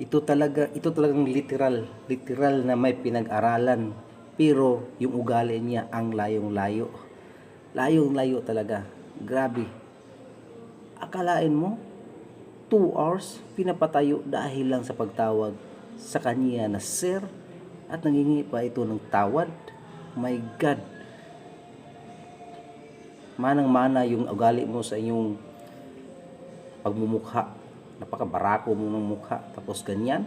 Ito talaga, ito talagang literal, literal na may pinag-aralan. Pero yung ugali niya ang layong-layo. Layong-layo talaga. Grabe. Akalain mo, 2 hours pinapatayo dahil lang sa pagtawag sa kanya na sir at nangingi pa ito ng tawad. My God. Manang-mana yung ugali mo sa inyong pagmumukha. Napakabarako mo ng mukha. Tapos ganyan.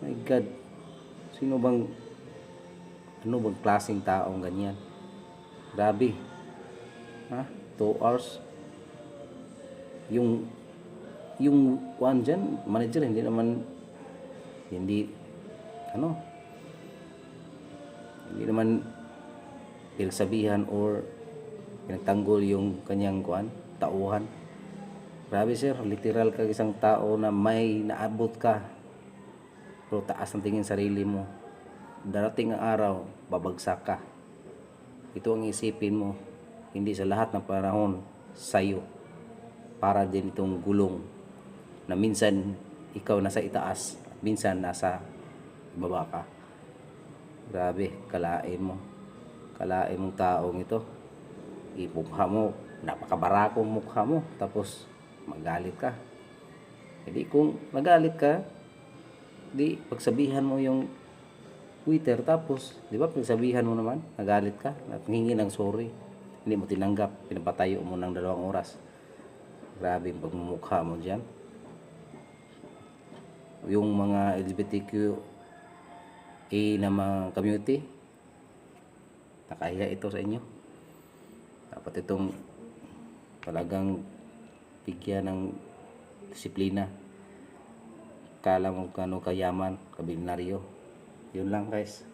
My God. Sino bang ano bang klaseng taong ganyan? Grabe. Ha? 2 hours. Yung yung one dyan, manager, hindi naman hindi ano hindi naman pinagsabihan or pinagtanggol yung kanyang kuan tauhan grabe sir. Literal ka isang tao na may naabot ka. Pero taas ang tingin sarili mo. Darating ang araw babagsak ka. Ito ang isipin mo. Hindi sa lahat ng panahon sa'yo. Para din itong gulong na minsan ikaw nasa itaas minsan nasa baba ka. Grabe kalain mo. Kalain mong taong ito. Ipukha mo. Napakabarakong mukha mo. Tapos magalit ka. Hindi kung magalit ka di pagsabihan mo yung Twitter tapos di ba pagsabihan mo naman nagalit ka at ng sorry. Hindi mo tinanggap pinapatayo mo ng dalawang oras. Grabe yung pagmumukha mo dyan. Yung mga LGBTQ A na mga community nakahiya ito sa inyo. Dapat itong talagang bigyan ng disiplina. Kala mo kano kayaman kabilyonaryo yun lang guys